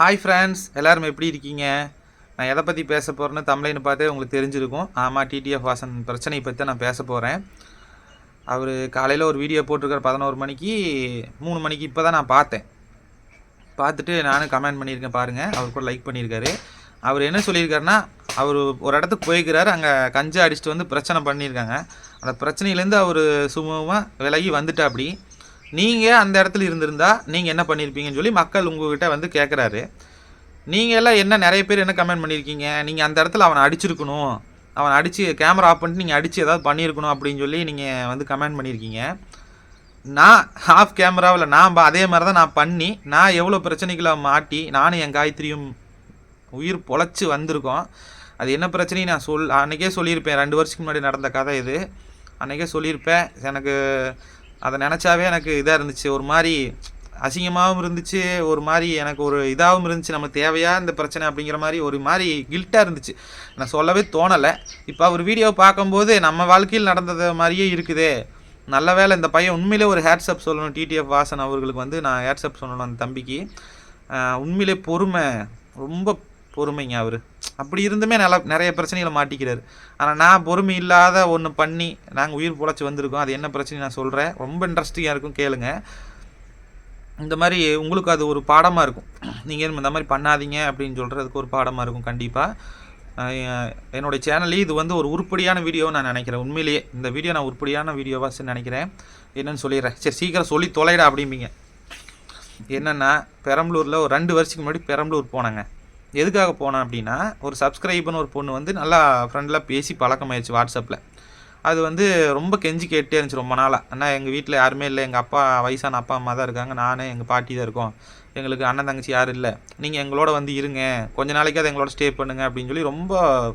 Hi friends எல்லோரும் எப்படி இருக்கீங்க? நான் எதை பற்றி பேச போகிறேன்னு தமிழ்னு பார்த்தே உங்களுக்கு தெரிஞ்சிருக்கும். ஆமாம் டிடிஎஃப் வாசன் பிரச்சனையை பற்றி நான் பேச போகிறேன் அவர் காலையில் ஒரு வீடியோ போட்டிருக்கார் பதினோரு மணிக்கு மூணு மணிக்கு இப்போ தான் நான் பார்த்தேன். பார்த்துட்டு நானும் கமெண்ட் பண்ணியிருக்கேன் பாருங்கள் அவர் கூட லைக் பண்ணியிருக்காரு. அவர் என்ன சொல்லியிருக்காருன்னா அவர் ஒரு இடத்துக்கு போய்க்கிறாரு அங்கே கஞ்சா அடிச்சுட்டு வந்து பிரச்சனை பண்ணியிருக்காங்க. அந்த பிரச்சனையிலேருந்து அவர் சுமூகமாக விலகி வந்துட்டாப்படி நீங்கள் அந்த இடத்துல இருந்திருந்தா நீங்கள் என்ன பண்ணியிருப்பீங்கன்னு சொல்லி மக்கள் உங்ககிட்ட வந்து கேட்குறாரு நீங்கள் எல்லாம் என்ன நிறைய பேர் என்ன கமெண்ட் பண்ணியிருக்கீங்க நீங்கள் அந்த இடத்துல அவனை அடிச்சிருக்கணும். அவனை அடித்து கேமரா ஆஃப் பண்ணிட்டு நீங்கள் அடித்து ஏதாவது பண்ணியிருக்கணும் அப்படின்னு சொல்லி நீங்கள் வந்து கமெண்ட் பண்ணியிருக்கீங்க நான் ஆஃப் கேமராவில் நான் அதே மாதிரி தான் நான் பண்ணி நான் எவ்வளோ பிரச்சனைகளை மாட்டி நானும் என் காயத்ரியும் உயிர் பொழைச்சி வந்திருக்கோம். அது என்ன பிரச்சனையும் நான் சொல் அன்றைக்கே சொல்லியிருப்பேன். ரெண்டு வருஷத்துக்கு முன்னாடி நடந்த கதை இது. அன்றைக்கே சொல்லியிருப்பேன். எனக்கு அதை நினச்சாவே எனக்கு இதாக இருந்துச்சு. ஒரு மாதிரி அசிங்கமாகவும் இருந்துச்சு. ஒரு மாதிரி எனக்கு ஒரு இதாகவும் இருந்துச்சு. நம்ம தேவையா இந்த பிரச்சனை அப்படிங்கிற மாதிரி ஒரு மாதிரி கில்ட்டாக இருந்துச்சு. நான் சொல்லவே தோணலை. இப்போ அவர் வீடியோ பார்க்கும்போது நம்ம வாழ்க்கையில் நடந்தது மாதிரியே இருக்குதே. நல்ல வேளை இந்த பையன் உண்மையிலே ஒரு ஹேட்ஸ்அப் சொல்லணும். டிடிஎஃப் வாசன் அவர்களுக்கு வந்து நான் ஹேட்ஸ்அப் சொல்லணும் அந்த தம்பிக்கு. உண்மையிலே பொறுமை. ரொம்ப பொறுமைங்க அவர். அப்படி இருந்துமே நல்ல நிறைய பிரச்சனைகளை மாட்டிக்கிறார். ஆனால் நான் பொறுமை இல்லாத ஒன்று பண்ணி நாங்கள் உயிர் பொழைச்சி வந்திருக்கோம். அது என்ன பிரச்சனை நான் சொல்கிறேன் ரொம்ப இன்ட்ரெஸ்டிங்காக இருக்கும் கேளுங்க. இந்த மாதிரி உங்களுக்கு அது ஒரு பாடமாக இருக்கும். நீங்கள் இந்த மாதிரி பண்ணாதீங்க அப்படின்னு சொல்கிறதுக்கு ஒரு பாடமாக இருக்கும் கண்டிப்பாக என்னுடைய சேனல்லே இது வந்து ஒரு உருப்படியான வீடியோ நான் நினைக்கிறேன். உண்மையிலேயே இந்த வீடியோ நான் உருப்படியான வீடியோவாக நினைக்கிறேன். என்னென்னு சொல்லிடுறேன். சரி சீக்கிரம் சொல்லி தொலைடா அப்படிம்பீங்க. என்னென்னா பெரம்பலூரில் ஒரு ரெண்டு வருஷத்துக்கு முன்னாடி பெரம்பலூர் போனேங்க. எதுக்காக போனேன் அப்படின்னா ஒரு சப்ஸ்கிரைபர்னு ஒரு பொண்ணு வந்து நல்லா ஃப்ரெண்டில் பேசி பழக்கமாயிடுச்சு வாட்ஸ்அப்பில் அது வந்து ரொம்ப கெஞ்சி கேட்டே இருந்துச்சு ரொம்ப நாளாக அண்ணா எங்கள் வீட்டில் யாருமே இல்லை. எங்கள் அப்பா வயசான அப்பா அம்மா தான் இருக்காங்க. நானே எங்கள் பாட்டி தான் இருக்கோம். எங்களுக்கு அண்ணன் தங்கச்சி யாரும் இல்லை. நீங்கள் எங்களோட வந்து இருங்க. கொஞ்ச நாளைக்காவது எங்களோட ஸ்டே பண்ணுங்க அப்படின்னு சொல்லி ரொம்ப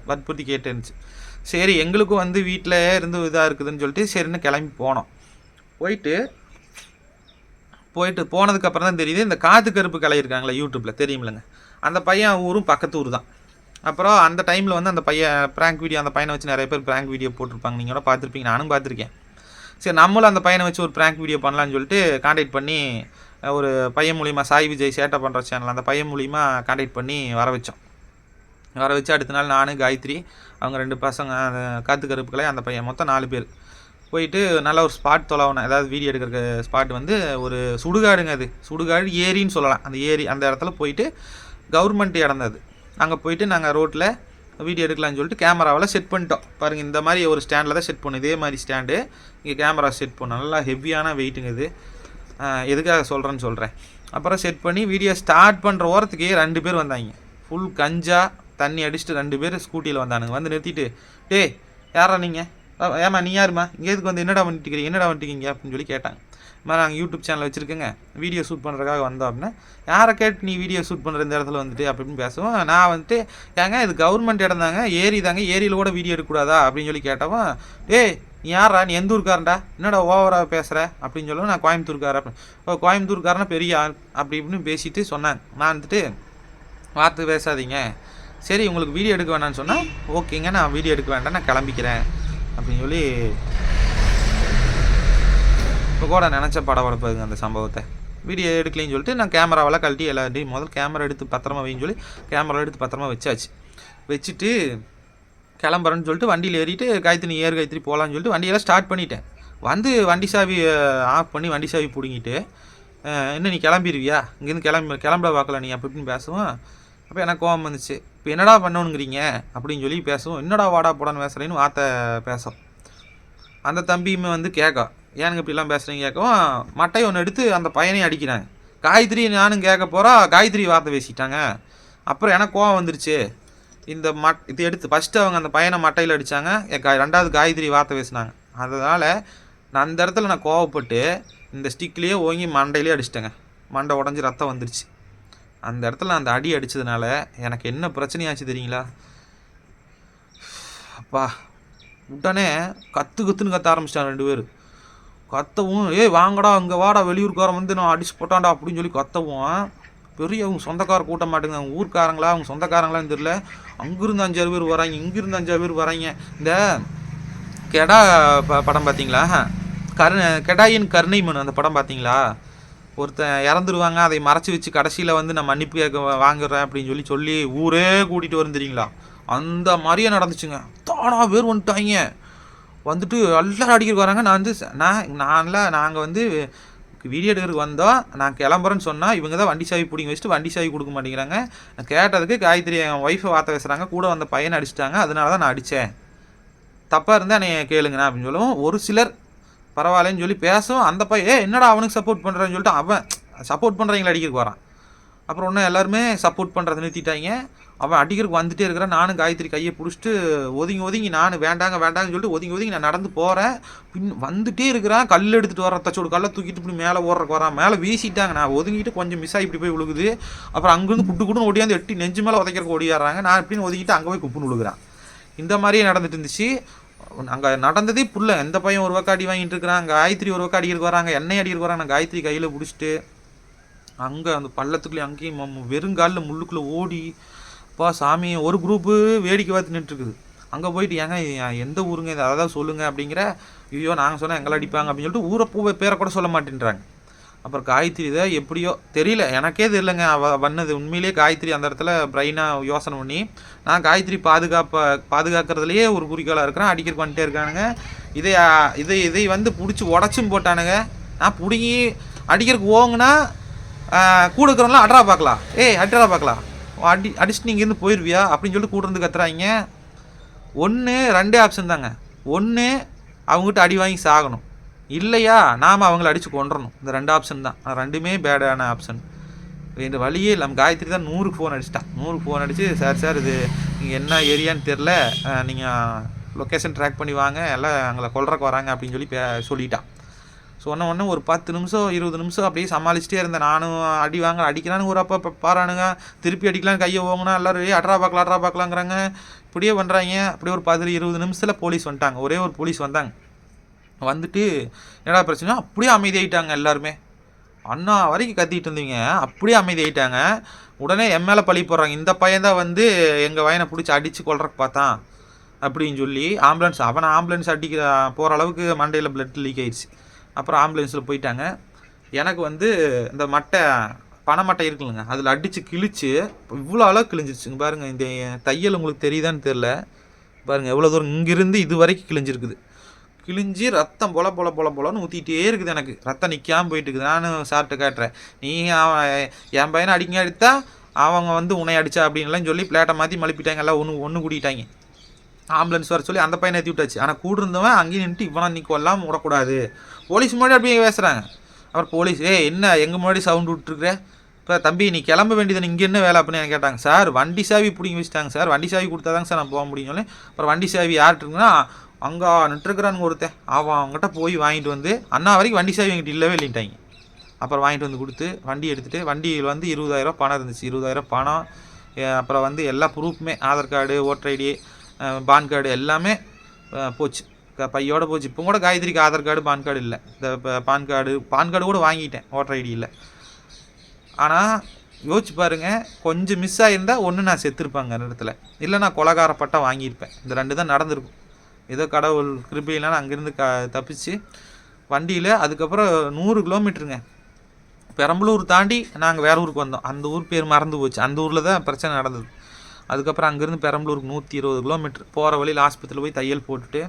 வற்புறுத்தி கேட்டே இருந்துச்சு. சரி எங்களுக்கும் வந்து வீட்டில் இருந்து இதாக இருக்குதுன்னு சொல்லிட்டு சரின்னு கிளம்பி போனோம். போயிட்டு போயிட்டு போனதுக்கப்புறம் தான் தெரியுது இந்த காத்து கருப்பு கலை இருக்காங்களே யூடியூப்பில் தெரியுமில்லங்க. அந்த பையன் ஊரும் பக்கத்து ஊர் தான். அப்புறம் அந்த டைமில் வந்து அந்த பையன் ப்ராங்க் வீடியோ அந்த பையனை வச்சு நிறைய பேர் ப்ராங்க் வீடியோ போட்டிருப்பாங்க. நீங்கள் கூட பார்த்துருப்பீங்க. நானும் பார்த்துருக்கேன். சரி நம்மளும் அந்த பையனை வச்சு ஒரு ப்ராங்க் வீடியோ பண்ணலான்னு சொல்லிட்டு காண்டாக்ட் பண்ணி ஒரு பையன் மூலிமா சாய் விஜய் சேட்டை பண்ணுற சேனல் அந்த பையன் மூலிமா காண்டாக்ட் பண்ணி வர வச்சோம். வர வச்சு அடுத்த நாள் நான் காயத்ரி அவங்க ரெண்டு பசங்க அந்த காத்து கருப்புக்களை அந்த பையன் மொத்தம் நாலு பேர். போயிட்டு நல்ல ஒரு ஸ்பாட் தொலைவணும் ஏதாவது வீடியோ எடுக்கிற ஸ்பாட் வந்து ஒரு சுடுகாடுங்க அது. சுடுகாடு ஏரின்னு சொல்லலாம். அந்த ஏரி அந்த இடத்துல போயிட்டு கவர்மெண்ட் இடம் அது. அங்கே போயிட்டு நாங்கள் ரோட்டில் வீடியோ எடுக்கலாம்னு சொல்லிட்டு கேமராவில் செட் பண்ணிட்டோம். பாருங்கள் இந்த மாதிரி ஒரு ஸ்டாண்டில் தான் செட் பண்ணு இதே மாதிரி ஸ்டாண்டு இங்கே கேமரா செட் பண்ணும். நல்லா ஹெவியான வெயிட்டுங்க இது. எதுக்காக சொல்கிறேன்னு சொல்கிறேன் அப்புறம் செட் பண்ணி வீடியோ ஸ்டார்ட் பண்ணுற ஓரத்துக்கே ரெண்டு பேர் வந்தாங்க. ஃபுல் கஞ்சா தண்ணி அடிச்சுட்டு ரெண்டு பேர் ஸ்கூட்டியில் வந்தானுங்க. வந்து நிறுத்திட்டு டேய் யாரா நீங்கள் ஏமா நீ யாருமா இங்கே எதுக்கு வந்து என்னடா பண்ணிட்டுக்கிறீங்க என்னடா பண்ணிட்டு அப்படின்னு சொல்லி கேட்டாங்க. மாதிரி நாங்கள் யூடியூப் சேனல் வச்சுருக்கேங்க. வீடியோ ஷூட் பண்ணுறதுக்காக வந்தோம் அப்படின்னா யாரை கேட்டு நீ வீடியோ ஷூட் பண்ணுற இந்த இடத்துல வந்துட்டு அப்படின்னு பேசுவோம். நான் வந்துட்டு ஏங்க இது கவர்மெண்ட் இடம் தாங்க. ஏரி தாங்க ஏரியில் கூட வீடியோ எடுக்கக்கூடாதா? அப்படின்னு சொல்லி கேட்டவன் ஏய் நீ யாரா நீ எந்த ஊருக்காரன்டா? என்னடா ஓவராக பேசுகிற அப்படின்னு சொல்லுவோம். நான் கோயம்புத்தூர்கார ஓ கோயம்புத்தூர்காரனா? பெரிய ஆள். அப்படி இப்படின்னு பேசிட்டு சொன்னாங்க. நான் வந்துட்டு வார்த்தை பேசாதீங்க. சரி உங்களுக்கு வீடியோ எடுக்க வேணாம்னு சொன்னால் ஓகேங்க நான் வீடியோ எடுக்க வேண்டாம் நான் கிளம்பிக்கிறேன். அப்படின்னு சொல்லி இப்போ கூட நினச்ச படபடப்புங்க அந்த சம்பவத்தை. வீடியோ எடுக்கலைன்னு சொல்லிட்டு நான் கேமராவெல்லாம் கழட்டி எல்லாத்தையும் முதல் கேமரா எடுத்து பத்திரமா வைன்னு சொல்லி கேமரா எடுத்து பத்திரமா வச்சாச்சு. வச்சுட்டு கிளம்புறேன்னு சொல்லிட்டு வண்டியில் ஏறிட்டு காயத்ரி ஏறு காயத்ரி போகலான்னு சொல்லிட்டு வண்டியெல்லாம் ஸ்டார்ட் பண்ணிட்டேன். வந்து வண்டி சாவி ஆஃப் பண்ணி வண்டி சாவி பிடுங்கிட்டு என்ன நீ கிளம்பிடுவியா இங்கேருந்து கிளம்பி கிளம்புற பார்க்கல நீ அப்படி இப்படின்னு பேசுவோம் அப்போ எனக்கு கோவம் வந்துச்சு. இப்போ என்னடா பண்ணணுங்கிறீங்க? அப்படின்னு சொல்லி பேசுவோம் என்னடா வாடா போடான்னு பேசுகிறேன்னு வார்த்தை பேசும். அந்த தம்பியுமே வந்து கேட்கும் ஏனுங்க இப்படிலாம் பேசுகிறீங்க கேட்கவும் மட்டையை ஒன்று எடுத்து அந்த பையனையும் அடிக்கிறாங்க காயத்ரி நானும் கேட்க போகிறா காயத்ரி வார்த்தை பேசிட்டாங்க. அப்புறம் எனக்கு கோவம் வந்துருச்சு. இந்த மட் இது எடுத்து ஃபஸ்ட்டு அவங்க அந்த பையனை மட்டையில் அடித்தாங்க ரெண்டாவது காயத்ரி வார்த்தை பேசினாங்க. அதனால் நான் அந்த இடத்துல நான் கோவப்பட்டு இந்த ஸ்டிக்லேயே ஓங்கி மண்டையிலே அடிச்சிட்டேங்க. மண்டை உடஞ்சி ரத்தம் வந்துருச்சு. அந்த இடத்துல அந்த அடி அடித்ததுனால எனக்கு என்ன பிரச்சனையாச்சு தெரியுங்களா? அப்பா உடனே கத்து கத்துன்னு கத்த ஆரம்பிச்சிட்டான் ரெண்டு பேர். கத்தவும் ஏய் வாங்கடா அங்கே வாடா வெளியூர்காரன் வந்து நான் அடிச்சு போட்டான்டா அப்படின்னு சொல்லி கத்தவும் பெரிய அவங்க சொந்தக்கார கூட்ட மாட்டேங்க அவங்க ஊர்க்காரங்களா அவங்க சொந்தக்காரங்களான்னு தெரியல. அங்கிருந்து அஞ்சாறு பேர் வராங்க இங்கிருந்து அஞ்சாறு பேர் வராங்க. இந்த கெடா ப படம் பார்த்தீங்களா கரு கெடாயின் கருணை மனு அந்த படம் பார்த்தீங்களா ஒருத்தன் இறந்துருவாங்க அதை மறைச்சி வச்சு கடைசியில் வந்து நான் மன்னிப்பு கேட்க வாங்குறேன் அப்படின்னு சொல்லி சொல்லி ஊரே கூட்டிகிட்டு வரும் தெரியுங்களா? அந்த மாதிரியே நடந்துச்சுங்க. தானா பேர் வந்துட்டாங்க வந்துட்டு எல்லாரும் அடிக்கிறக்கு வராங்க. நான் வந்து நான் நான்லாம் நாங்கள் வந்து வீடியோ எடுக்கிறதுக்கு வந்தோம் நான் கிளம்புறேன்னு சொன்னால் இவங்க தான் வண்டி சாவி பிடிங்க வச்சுட்டு வண்டி சாவி கொடுக்க மாட்டேங்கிறாங்க. நான் கேட்டதுக்கு காயத்ரி என் ஒய்ஃபை வார்த்தை பேசுகிறாங்க கூட வந்த பையனை அடிச்சிட்டாங்க. அதனால தான் நான் அடித்தேன் தப்பாக இருந்தால் என்னை கேளுங்கண்ணா அப்படின்னு சொல்லவும். ஒரு சிலர் பரவாயில்லன்னு சொல்லி பேசும். அந்த பையன் ஏ என்னடா அவனுக்கு சப்போர்ட் பண்ணுறான்னு சொல்லிட்டு அவன் சப்போர்ட் பண்ணுறவங்கள அடிக்கிறதுக்கு வரான். அப்புறம் ஒன்றும் எல்லாருமே சப்போர்ட் பண்ணுறதை நிறுத்திட்டாங்க. அவன் அடிக்கிறதுக்கு வந்துட்டே இருக்கிறான். நானும் காயத்ரி கையை பிடிச்சிட்டு ஒதுங்கி ஒதுங்கி நான் வேண்டாங்க வேண்டாங்கன்னு சொல்லிட்டு ஒதுங்கி ஒதுங்கி நான் நடந்து போகிறேன் பின் வந்துட்டே இருக்கிறான். கல் எடுத்துகிட்டு வர தச்சோடு கல்லை தூக்கிட்டு இப்படி மேலே ஓடுறக்கு வரான். மேலே வீசிட்டாங்க. நான் ஒதுங்கிட்டு கொஞ்சம் மிஸ் ஆகி இப்படி போய் விழுகுது. அப்புறம் அங்கேருந்து புட்டு குட்டுன்னு ஓடியாந்து எட்டி நெஞ்சு மேலே உதைக்கிறக்கு ஓடியாடுறாங்க. நான் இப்படின்னு ஒதுங்கிட்டு அங்கே போய் குப்புன்னு விழுகுறான். இந்த மாதிரியே நடந்துட்டு இருந்துச்சு. அங்கே நடந்ததே புள்ள எந்த பையன் ஒரு பக்கம் அடி வாங்கிட்டு இருக்கிறான் அங்கே காயத்ரி ஒரு பக்கம் அடிக்கிறக்கு வராங்க எண்ணெய் அடிக்கிறக்கு வராங்க காயத்ரி கையில் பிடிச்சிட்டு அங்கே அந்த பள்ளத்துக்குள்ளே அங்கேயும் மம் வெறுங்காலில் முள்ளுக்குள்ளே ஓடி அப்பா சாமி ஒரு குரூப்பு வேடிக்கை பார்த்து நின்றுருக்குது அங்கே போயிட்டு ஏங்க எந்த ஊருங்க இதை? அதை தான் சொல்லுங்கள் அப்படிங்கிற ஐயோ நாங்கள் சொன்னால் எங்களை அடிப்பாங்க அப்படின்னு சொல்லிட்டு ஊரை பூவை பேரை கூட சொல்ல மாட்டேன்றாங்க. அப்புறம் காயத்ரி இதை எப்படியோ தெரியல எனக்கே தெரியலங்க. அவ பண்ணது உண்மையிலேயே காயத்ரி அந்த இடத்துல பிரைனாக யோசனை பண்ணி நான் காயத்ரி பாதுகாப்பை பாதுகாக்கிறதுலையே ஒரு குறிக்கோளாக இருக்கிறேன் அடிக்கிற வந்துட்டே இருக்கானுங்க. இதை இதை இதை வந்து பிடிச்சி உடச்சும் போட்டானுங்க. நான் பிடுங்கி அடிக்கிறதுக்கு ஓங்குனா ஆ, கூட இருக்கிறவங்களாம் அட்ரா பார்க்கலாம். ஏய் அட்ரா பார்க்கலாம். அடி அடிச்சுட்டு நீங்கள் இருந்து போயிடுவியா அப்படின்னு சொல்லிட்டு கூட இருந்து கத்துறாங்க. ஒன்று ரெண்டே ஆப்ஷன் தாங்க. ஒன்று அவங்ககிட்ட அடி வாங்கி சாகணும். இல்லையா? நாம் அவங்கள அடித்து கொண்டுறணும் இந்த ரெண்டு ஆப்ஷன் தான். ரெண்டுமே பேடான ஆப்ஷன் இந்த வழியே நம்ம காயத்ரி தான் நூறுக்கு ஃபோன் அடிச்சிட்டான் நூறுக்கு ஃபோன் அடித்து சார் சார் இது நீங்கள் என்ன ஏரியான்னு தெரில நீங்கள் லொக்கேஷன் ட்ராக் பண்ணி வாங்க. எல்லாம் எங்களை கொல்றக்கு வராங்க அப்படின்னு சொல்லி பே சொல்லிட்டான் சொன்ன உடனே ஒரு பத்து நிமிஷம் இருபது நிமிஷம் அப்படியே சமாளிச்சிட்டே இருந்தேன் நானும் அடி வாங்க அடிக்கிறான்னு ஒரு அப்பா பா- பாரானுங்க. திருப்பி அடிக்கலாம் கையை ஓங்கினா எல்லாரும் அட்ரா பார்க்கலாம் அட்ரா பார்க்கலாங்கிறாங்க. இப்படியே பண்ணுறாங்க அப்படியே ஒரு பதினஞ்சு இருபது நிமிஷத்தில் போலீஸ் வந்துட்டாங்க. ஒரே ஒரு போலீஸ் வந்தாங்க. வந்துட்டு என்னடா பிரச்சனை அப்படியே அமைதியாயிட்டாங்க எல்லாருமே. அண்ணா வரைக்கும் கத்திட்டு இருந்தீங்க. அப்படியே அமைதியாயிட்டாங்க. உடனே என் மேலே பழி போடுறாங்க. இந்த பையன் தான் வந்து எங்கள் வயனை பிடிச்சி அடித்து கொள்றக்கு பார்த்தான். அப்படின்னு சொல்லி ஆம்புலன்ஸ் அவனை ஆம்புலன்ஸ் அடிக்கிற போகிற அளவுக்கு மண்டையில் பிளட் லீக் ஆயிடுச்சு. அப்புறம் ஆம்புலன்ஸில் போயிட்டாங்க. எனக்கு வந்து இந்த மட்டை பனை மட்டை இருக்குல்லங்க. அதில் அடித்து கிழிச்சு இவ்வளோ அளவு கிழிஞ்சிருச்சுங்க. பாருங்கள் இந்த தையல் உங்களுக்கு தெரியுதான்னு தெரில பாருங்கள் எவ்வளோ தூரம் இங்கிருந்து இது வரைக்கும் கிழிஞ்சிருக்குது. கிழிஞ்சி ரத்தம் பொல பொல பொல பொலன்னு ஊற்றிட்டே இருக்குது எனக்கு. ரத்தம் நிற்காமல் போயிட்டு இருக்குது நானும் சார்கிட்ட காட்டுறேன். நீ அவன் என் பையனை அடிங்க அடித்தா அவங்க வந்து உன்னை அடிச்சா அப்படின்லாம் சொல்லி பிளேட்டை மாற்றி மழுப்பிட்டாங்க. எல்லாம் ஒன்று ஒன்று கூட்டிட்டாங்க. ஆம்புலன்ஸ் வர சொல்லி அந்த பையனை ஏற்றி விட்டாச்சு ஆனால் கூட இருந்தவன் அங்கேயும் நின்றுட்டு இவனை நீ கொல்லாமல் விடக்கூடாது. போலீஸ் முன்னாடி அப்படியே பேசுகிறாங்க அப்புறம் போலீஸ் ஏ என்ன? எங்கள் முன்னாடி சவுண்ட் விட்டுருக்குற? இப்போ தம்பி நீ கிளம்ப வேண்டியது இங்கே என்ன வேலை? அப்படின்னு கேட்டாங்க. சார் வண்டி சாவி பிடிங்கி வச்சுட்டாங்க. சார் வண்டி சாவி கொடுத்தாதாங்க சார் நான் போக முடியும் சொல்லி அப்புறம் வண்டி சாவி யார்கிட்ட இருக்குன்னா அங்கே நின்றுக்கிறானுங்க ஒருத்தன். அவன் அவங்ககிட்ட போய் வாங்கிட்டு வந்து அண்ணா வரைக்கும் வண்டி சேவை எங்கிட்ட இல்லவே இல்லைன்ட்டாங்க. அப்புறம் வாங்கிட்டு வந்து கொடுத்து வண்டி எடுத்துகிட்டு வண்டியில் வந்து இருபதாயிரம் பணம் இருந்துச்சு. இருபதாயிரம் பணம் அப்புறம் வந்து எல்லா ப்ரூஃப்மே Aadhaar card voter ID PAN card எல்லாமே போச்சு. பையோட போச்சு. இப்போ கூட காயத்ரிக்கு ஆதார் கார்டு பான் கார்டு இல்லை. இந்த பான் கார்டு பான் கார்டு கூட வாங்கிட்டேன் ஓட்டர் ஐடி இல்லை. ஆனால் யோசிச்சு பாருங்க கொஞ்சம் மிஸ் ஆகியிருந்தால் ஒன்று நான் செத்துருப்பேங்க அந்த இடத்துல. இல்லை நான் கொலகார பட்டம் வாங்கியிருப்பேன். இந்த ரெண்டு தான் நடந்திருக்கும். ஏதோ கடவுள் கிருபையினால் அங்கேருந்து க தப்பிச்சு வண்டியில் அதுக்கப்புறம் நூறு கிலோமீட்டருங்க. பெரம்பலூர் தாண்டி நாங்கள் வேறு ஊருக்கு வந்தோம். அந்த ஊர் பேர் மறந்து போச்சு. அந்த ஊரில் தான் பிரச்சனை நடந்தது. அதுக்கப்புறம் அங்கேருந்து பெரம்பலூருக்கு நூற்றி இருபது கிலோமீட்டர். போகிற வழியில் ஆஸ்பத்திரியில் போய் தையல் போட்டுட்டு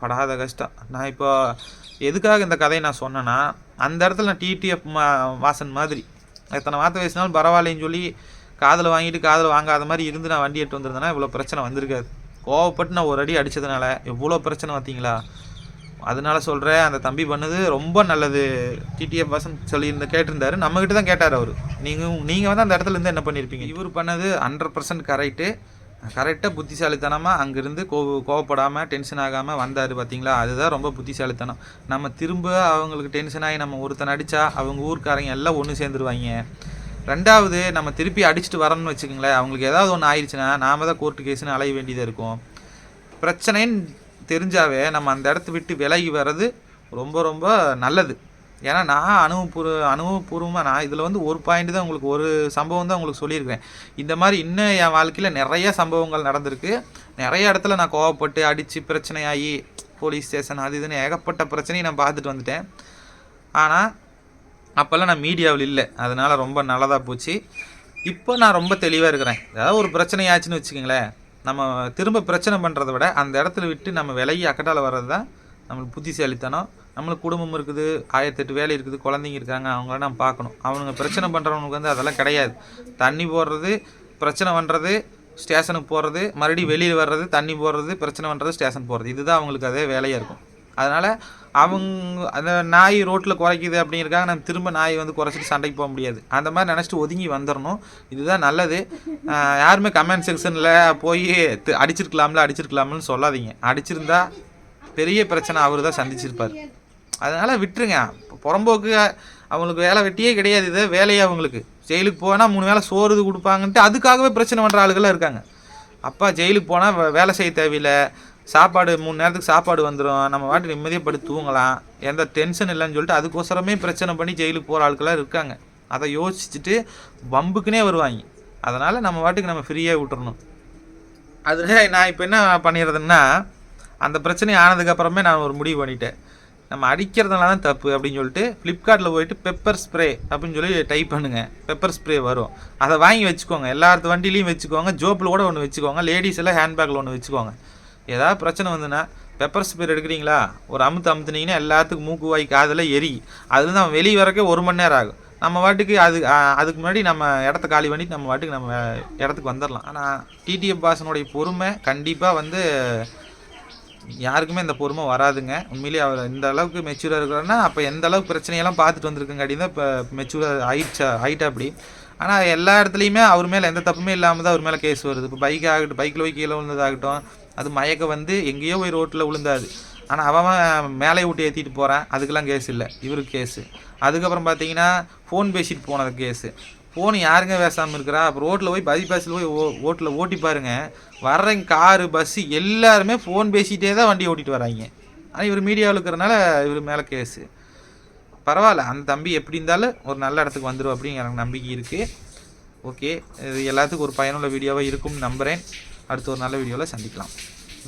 படாத கஷ்டம். நான் இப்போ எதுக்காக இந்த கதையை நான் சொன்னேன்னா அந்த இடத்துல நான் டிடிஎஃப் மா வாசன் மாதிரி. எத்தனை வார்த்தை பேசினாலும் பரவாயில்லைன்னு சொல்லி காதில் வாங்கிட்டு காதில் வாங்காத மாதிரி இருந்து நான் வண்டி எடுத்து வந்திருந்தேன்னா இவ்வளோ பிரச்சனை வந்திருக்காது. கோவப்பட்டு நான் ஒரு அடி அடித்ததுனால எவ்வளோ பிரச்சனை பார்த்தீங்களா? அதனால சொல்கிறேன் அந்த தம்பி பண்ணது ரொம்ப நல்லது. டிடிஎஃப் வாசன் சொல்லியிருந்த கேட்டிருந்தாரு. நம்மக்கிட்ட தான் கேட்டார் அவர். நீங்கள் நீங்கள் வந்து அந்த இடத்துல இருந்து என்ன பண்ணியிருப்பீங்க இவர் பண்ணது ஹண்ட்ரட் பர்சன்ட் கரெக்டு கரெக்டாக புத்திசாலித்தனமாக அங்கேருந்து கோ கோவப்படாமல் டென்ஷன் ஆகாமல் வந்தார் பார்த்தீங்களா? அதுதான் ரொம்ப புத்திசாலித்தனம். நம்ம திரும்ப அவங்களுக்கு டென்ஷன் ஆகி நம்ம ஒருத்தன் அடித்தா அவங்க ஊருக்காரங்க எல்லாம் ஒன்று சேர்ந்துருவாங்க. ரெண்டாவது நம்ம திருப்பி அடிச்சுட்டு வரணும்னு வச்சுக்கோங்களேன் அவங்களுக்கு ஏதாவது ஒன்று ஆயிடுச்சுன்னா நாம தான் கோர்ட்டு கேஸ்னு அலைய வேண்டியதாக இருக்கும். பிரச்சனைன்னு தெரிஞ்சாவே நம்ம அந்த இடத்த விட்டு விலகி வர்றது ரொம்ப ரொம்ப நல்லது. ஏன்னா நான் அனுபவபூர்வ அனுபவபூர்வமாக நான் இதில் வந்து ஒரு பாயிண்ட் தான் உங்களுக்கு ஒரு சம்பவம் தான் உங்களுக்கு சொல்லியிருக்கிறேன். இந்த மாதிரி இன்னும் என் வாழ்க்கையில் நிறைய சம்பவங்கள் நடந்திருக்கு. நிறைய இடத்துல நான் கோவப்பட்டு அடித்து பிரச்சனையாகி போலீஸ் ஸ்டேஷன் அது இதுன்னு ஏகப்பட்ட பிரச்சனையை நான் பார்த்துட்டு வந்துட்டேன். ஆனால் அப்போல்லாம் நான் மீடியாவில் இல்லை. அதனால் ரொம்ப நல்லதாக போச்சு. இப்போ நான் ரொம்ப தெளிவாக இருக்கிறேன். ஏதாவது ஒரு பிரச்சனை ஆச்சுன்னு வச்சுக்கோங்களேன். நம்ம திரும்ப பிரச்சனை பண்ணுறத விட அந்த இடத்துல விட்டு நம்ம விலகி அக்கட்டால் வர்றது தான் நம்மளுக்கு புத்திசாலித்தனம். நம்மளுக்கு குடும்பம் இருக்குது ஆயிரத்தெட்டு வேலை இருக்குது குழந்தைங்க இருக்காங்க அவங்கள நம்ம பார்க்கணும். அவனுங்க பிரச்சனை பண்ணுறவனுக்கு வந்து அதெல்லாம் கிடையாது. தண்ணி போடுறது பிரச்சனை பண்ணுறது ஸ்டேஷனுக்கு போகிறது மறுபடியும் வெளியில் வர்றது தண்ணி போடுறது பிரச்சனை பண்ணுறது ஸ்டேஷன் போகிறது இதுதான் அவங்களுக்கு அதே வேலையாக இருக்கும். அதனால் அவங்க அந்த நாய் ரோட்டில் குறைக்குது அப்படிங்கிறக்காக நம்ம திரும்ப நாய் வந்து குறைச்சிட்டு சண்டைக்கு போக முடியாது. அந்த மாதிரி நினச்சிட்டு ஒதுங்கி வந்துடணும் இதுதான் நல்லது. யாருமே கமெண்ட் செக்ஷனில் போய் அடிச்சிருக்கலாம்ல அடிச்சிருக்கலாம்னு சொல்லாதீங்க. அடிச்சிருந்தா பெரிய பிரச்சனை அவர் தான் சந்திச்சிருப்பார். அதனால் விட்டுருங்க. புறம்போக்கு அவங்களுக்கு வேலை வெட்டியே கிடையாது இது வேலையே அவங்களுக்கு. ஜெயிலுக்கு போனால் மூணு வேளை சோறு இது கொடுப்பாங்கன்ட்டு அதுக்காகவே பிரச்சனை பண்ணுற ஆளுகள்லாம் இருக்காங்க. அப்பா ஜெயிலுக்கு போனால் வேலை செய்ய தேவையில்லை. சாப்பாடு மூணு நேரத்துக்கு சாப்பாடு வந்துடும் நம்ம வாட்டி நிம்மதியாக படுத்து தூங்கலாம். எந்த டென்ஷன் இல்லைன்னு சொல்லிட்டு அதுக்கோசரமே பிரச்சனை பண்ணி ஜெயிலுக்கு போகிற ஆட்கள்லாம் இருக்காங்க. அதை யோசிச்சுட்டு வம்புக்குனே வருவாங்க. அதனால் நம்ம வாட்டுக்கு நம்ம ஃப்ரீயாக விட்டுறணும். அதில் நான் இப்போ என்ன பண்ணிடுறதுன்னா அந்த பிரச்சனை ஆனதுக்கப்புறமே நான் ஒரு முடிவு பண்ணிட்டேன். நம்ம அடிக்கிறதுனால தான் தப்பு அப்படின்னு சொல்லிட்டு ஃப்ளிப்கார்ட்டில் போயிட்டு பெப்பர் ஸ்ப்ரே அப்படின்னு சொல்லி டைப் பண்ணுங்கள் பெப்பர் ஸ்ப்ரே வரும். அதை வாங்கி வச்சுக்கோங்க. எல்லாத்து வண்டிலையும் வச்சுக்கோங்க. ஜோப்பில் கூட ஒன்று வச்சுக்கோங்க. லேடிஸ் எல்லாம் ஹேண்ட்பேக்கில் ஒன்று வச்சுக்கோங்க. ஏதாவது பிரச்சனை வந்துன்னா பெப்பர் ஸ்ப்ரே எடுக்கிறீங்களா? ஒரு அமுத்து அமுத்துனீங்கன்னா எல்லாத்துக்கும் மூக்கு வாய் காதில் எரி. அதுலேருந்து அவன் வெளியே வரக்கே ஒரு மணி நேரம் ஆகும். நம்ம வாட்டுக்கு அது அதுக்கு முன்னாடி நம்ம இடத்த காலி பண்ணிட்டு நம்ம வாட்டுக்கு நம்ம இடத்துக்கு வந்துடலாம். ஆனால் டிடிஎஃப் பாசனுடைய பொறுமை கண்டிப்பாக வந்து யாருக்குமே இந்த பொறுமை வராதுங்க. உண்மையிலேயே அவர் இந்த அளவுக்கு மெச்சூராக இருக்கிறாருன்னா அப்போ எந்த அளவுக்கு பிரச்சனையெல்லாம் பார்த்துட்டு வந்திருக்குங்காட்டி தான் இப்போ மெச்சூராக ஆயிடுச்சா ஆயிட்டா அப்படி. ஆனால் எல்லா இடத்துலையுமே அவர் மேலே எந்த தப்புமே இல்லாமல் தான் அவர் மேலே கேஸ் வருது. இப்போ பைக் ஆகட்டும் பைக்கில் போய் கீழே விழுந்ததாகட்டும் அது மயக்க வந்து எங்கேயோ போய் ரோட்டில் விழுந்தாது ஆனால் அவன் மேலே விட்டு ஏற்றிட்டு போகிறான் அதுக்கெல்லாம் கேஸ் இல்லை. இவருக்கு கேஸு அதுக்கப்புறம் பார்த்தீங்கன்னா ஃபோன் பேசிட்டு போனது கேஸு ஃபோன் யாருங்க பேசாமல் இருக்கிறா? அப்போ ரோட்டில் போய் பதி பஸ்ஸில் போய் ஓ ஓட்டில் ஓட்டி பாருங்க. வர்றவங்க காரு பஸ்ஸு எல்லாருமே ஃபோன் பேசிகிட்டே தான் வண்டி ஓட்டிட்டு வராங்க. ஆனால் இவர் மீடியாவில் இருக்கிறனால இவர் மேலே கேஸு பரவாயில்ல. அந்த தம்பி எப்படி இருந்தாலும் ஒரு நல்ல இடத்துக்கு வந்துடும் அப்படிங்கிற எனக்கு நம்பிக்கை இருக்குது ஓகே இது எல்லாத்துக்கும் ஒரு பயனுள்ள வீடியோவாக இருக்கும்னு நம்புகிறேன் அடுத்து ஒரு நல்ல வீடியோவில் சந்திக்கலாம்.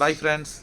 Bye friends